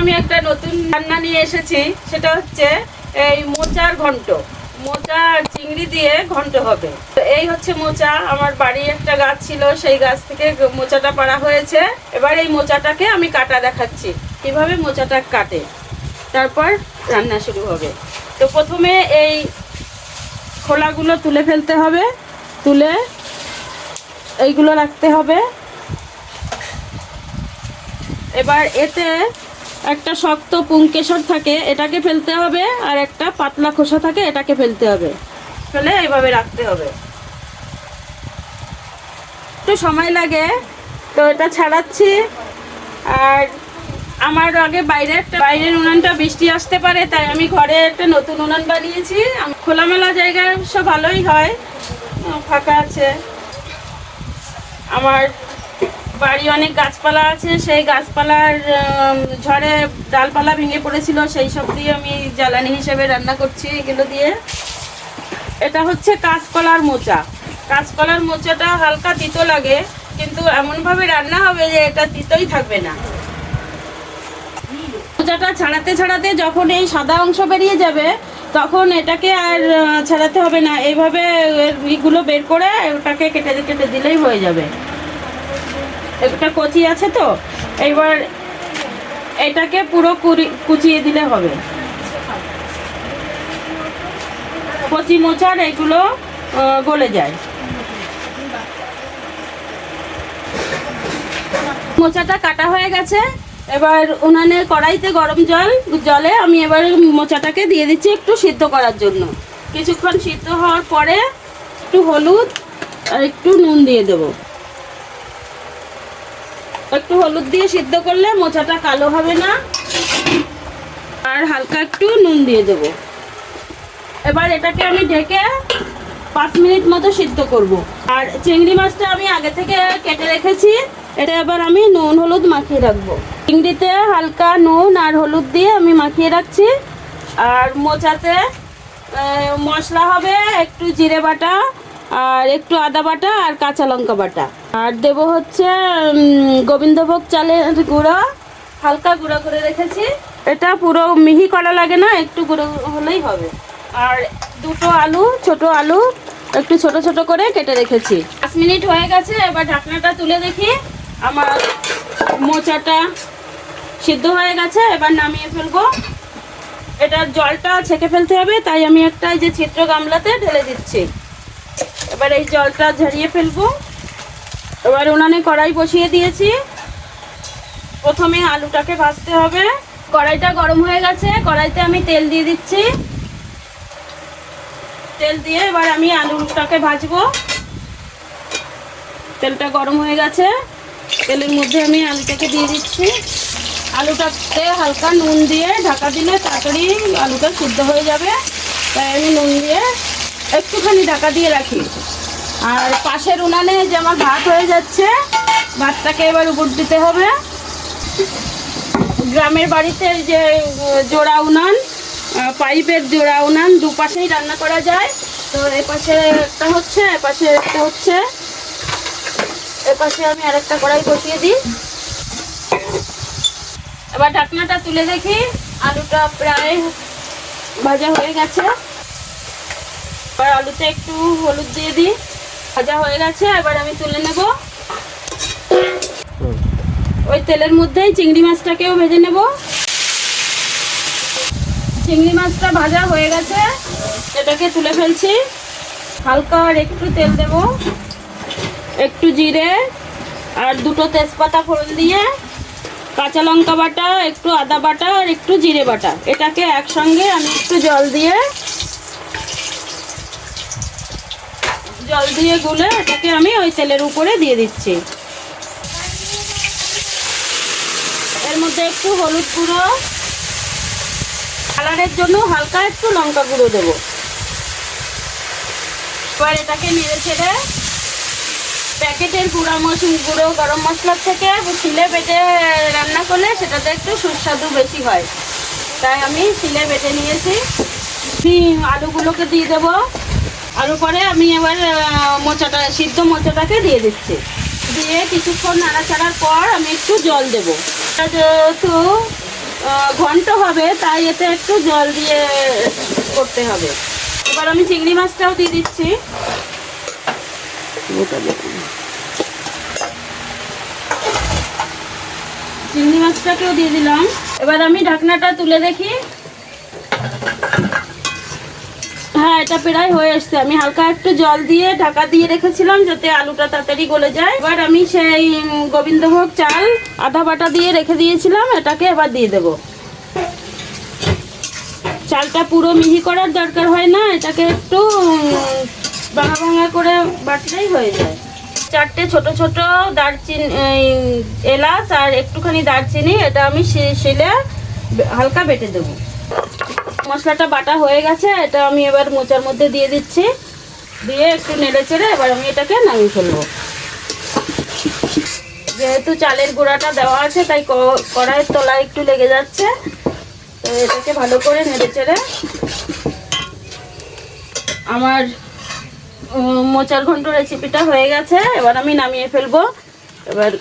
আমি একটা নতুন রান্না নিয়ে এসেছি, সেটা হচ্ছে এই মোচার ঘন্ট। মোচা চিংড়ি দিয়ে ঘন্ট হবে। তো এই হচ্ছে মোচা, আমার বাড়ি একটা গাছ ছিল, সেই গাছ থেকে মোচাটা পাড়া হয়েছে। এবার এই মোচাটাকে আমি কাটা দেখাচ্ছি, কীভাবে মোচাটা কাটে। তারপর রান্না শুরু হবে। তো প্রথমে এই খোলাগুলো তুলে ফেলতে হবে, তুলে এইগুলো রাখতে হবে। এবার এতে একটা শক্ত পুংকেশর থাকে এটাকে ফেলতে হবে আর একটা পাতলা খোসা থাকে এটাকে ফেলতে হবে। ফেলে এইভাবে রাখতে হবে। একটু সময় লাগে তো এটা ছাড়াচ্ছি। আর আমার আগে বাইরে একটা বাইরের উনানটা বৃষ্টি আসতে পারে তাই আমি ঘরে একটা নতুন উনান বানিয়েছি। খোলামেলা জায়গায় সব ভালোই হয়। ফাঁকা আছে। আমার বাড়ি অনেক গাছপালা আছে, সেই গাছপালার ঝড়ে ডালপালা ভেঙে পড়েছিল, সেই সব দিয়ে আমি জ্বালানি হিসেবে রান্না করছি এগুলো দিয়ে। এটা হচ্ছে কাঁচকলার মোচা। কাঁচকলার মোচাটা হালকা তিতো লাগে, কিন্তু এমনভাবে রান্না হবে যে এটা তিতোই থাকবে না। মোচাটা ছাড়াতে ছাড়াতে যখন এই সাদা অংশ বেরিয়ে যাবে, তখন এটাকে আর ছাড়াতে হবে না। এইভাবে এর ইগুলো বের করে ওটাকে কেটে কেটে দিলেই হয়ে যাবে। একটা কচি আছে তো, এইবার এটাকে পুরো কুচিয়ে দিলে হবে। কচি মোচার এগুলো গলে যায়। মোচাটা কাটা হয়ে গেছে। এবার উনানে কড়াইতে গরম জল, জলে আমি এবার মোচাটাকে দিয়ে দিচ্ছি একটু সিদ্ধ করার জন্য। কিছুক্ষণ সিদ্ধ হওয়ার পরে একটু হলুদ আর একটু নুন দিয়ে দেবো। একটু হলুদ দিয়ে সিদ্ধ করলে মোচাটা কালো হবে না। আর হালকা একটু নুন দিয়ে দেব। এবার এটাকে আমি ঢেকে পাঁচ মিনিট মতো সিদ্ধ করব। আর চিংড়ি মাছটা আমি আগে থেকে কেটে রেখেছি। এটা এবার আমি নুন হলুদ মাখিয়ে রাখব। চিংড়িতে হালকা নুন আর হলুদ দিয়ে আমি মাখিয়ে রাখছি। আর মোচাতে মশলা হবে, একটু জিরে বাটা আর একটু আদা বাটা আর কাঁচা লঙ্কা বাটা। আর দেব হচ্ছে গোবিন্দভোগ চালের গুঁড়ো, হালকা গুঁড়ো করে রেখেছি। এটা পুরো মিহি করা লাগে না, একটু গুঁড়ো হলেই হবে। আর দুটো আলু, ছোট আলু, একটু ছোট ছোট করে কেটে রেখেছি। পাঁচ মিনিট হয়ে গেছে, এবার ঢাকনাটা তুলে দেখি। আমার মোচাটা সিদ্ধ হয়ে গেছে, এবার নামিয়ে ফেলব। এটা জলটা ছেঁকে ফেলতে হবে, তাই আমি একটা এই যে ছিদ্র গামলাতে ঢেলে দিচ্ছি। এবার এই জলটা ঝরিয়ে ফেলব। এবার উনানে কড়াই বসিয়ে দিয়েছি। প্রথমে আলুটাকে ভাজতে হবে। কড়াইটা গরম হয়ে গেছে। কড়াইতে আমি তেল দিয়ে দিচ্ছি। তেল দিয়ে এবার আমি আলুটাকে ভাজবো। তেলটা গরম হয়ে গেছে। তেলের মধ্যে আমি আলুটাকে দিয়ে দিচ্ছি। আলুটাতে হালকা নুন দিয়ে ঢাকা দিলে তাড়াতাড়ি আলুটা সিদ্ধ হয়ে যাবে। তাই আমি নুন দিয়ে একটুখানি ঢাকা দিয়ে রাখি। আর পাশের উনানে যে আমার ভাত হয়ে যাচ্ছে, ভাতটাকে এবার উপর দিতে হবে। গ্রামের বাড়িতে যে জোড়া উনান পাইপের জোড়া উনান দুপাশেই রান্না করা যায়। তো এপাশে একটা হচ্ছে এপাশে একটা হচ্ছে। এপাশে আমি আরেকটা কড়াই বসিয়ে দিই। এবার ঢাকনাটা তুলে দেখি, আলুটা প্রায় ভাজা হয়ে গেছে। এবার আলুতে একটু হলুদ দিয়ে দিই। ভাজা হয়ে গেছে, এবার আমি তুলে নেব। ওই তেলের মধ্যেই চিংড়ি মাছটাকেও ভেজে নেব। চিংড়ি মাছটা ভাজা হয়ে গেছে, এটাকে তুলে ফেলছি। হালকা আর একটু তেল দেব। একটু জিরে আর দুটো তেজপাতা ফোড়ন দিয়ে, কাঁচা লঙ্কা বাটা, একটু আদা বাটা আর একটু জিরে বাটা। এটাকে একসঙ্গে আমি একটু জল দিয়ে জল দিয়ে গুলে এটাকে আমি ওই তেলের উপরে দিয়ে দিচ্ছি। এর মধ্যে একটু হলুদ গুঁড়ো। কালারের জন্য হালকা একটু লঙ্কা গুঁড়ো দেবো। এবার এটাকে নেড়ে ছেড়ে প্যাকেটের গুঁড়া মশলা, গুঁড়ো গরম মশলার থেকে শিলে বেটে রান্না করলে সেটাতে একটু সুস্বাদু বেশি হয়। তাই আমি শিলে বেটে নিয়েছি। আলুগুলোকে দিয়ে দেবো। আলু পরে আমি এবার মোচাটা, সিদ্ধ মোচাটাকে দিয়ে দিচ্ছি। দিয়ে কিছুক্ষণ নাড়াচাড়ার পর আমি একটু জল দেবো। যেহেতু ঘন্ট হবে, তাই এতে একটু জল দিয়ে করতে হবে। এবার আমি চিংড়ি মাছটাও দিয়ে দিচ্ছি। চিংড়ি মাছটাকেও দিয়ে দিলাম। এবার আমি ঢাকনাটা তুলে দেখি। হ্যাঁ এটা প্রায় হয়ে এসছে আমি হালকা একটু জল দিয়ে ঢাকা দিয়ে রেখেছিলাম যাতে আলুটা তাড়াতাড়ি গলে যায়। এবার আমি সেই গোবিন্দভোগ চাল আধা বাটা দিয়ে রেখে দিয়েছিলাম, এটাকে এবার দিয়ে দেব। চালটা পুরো মিহি করার দরকার হয় না, এটাকে একটু ভাঙা ভাঙা করে বাটলেই হয়ে যায়। চারটে ছোট ছোট দারচিনি এলাচ আর একটুখানি দারচিনি, এটা আমি শিলে হালকা বেটে দেবো। মশলাটা বাটা হয়ে গেছে, এটা আমি এবার মোচার মধ্যে দিয়ে দিচ্ছি। দিয়ে একটু নেড়ে চেড়ে এবার আমি এটাকে নামিয়ে ফেলব। যেহেতু চালের গুঁড়াটা দেওয়া আছে, তাই কড়াইয়ের তলায় একটু লেগে যাচ্ছে। তো এটাকে ভালো করে নেড়ে চেড়ে আমার মোচার ঘন্ট রেসিপিটা হয়ে গেছে, এবার আমি নামিয়ে ফেলব। এবার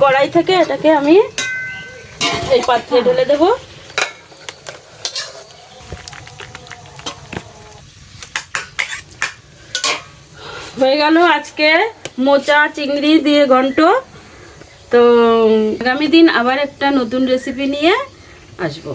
কড়াই থেকে এটাকে আমি এই পাত্রে ঢেলে দেবো। হয়ে গেল আজকে মোচা, চিংড়ি দিয়ে ঘন্ট। তো আগামী দিন আবার একটা নতুন রেসিপি নিয়ে আসব।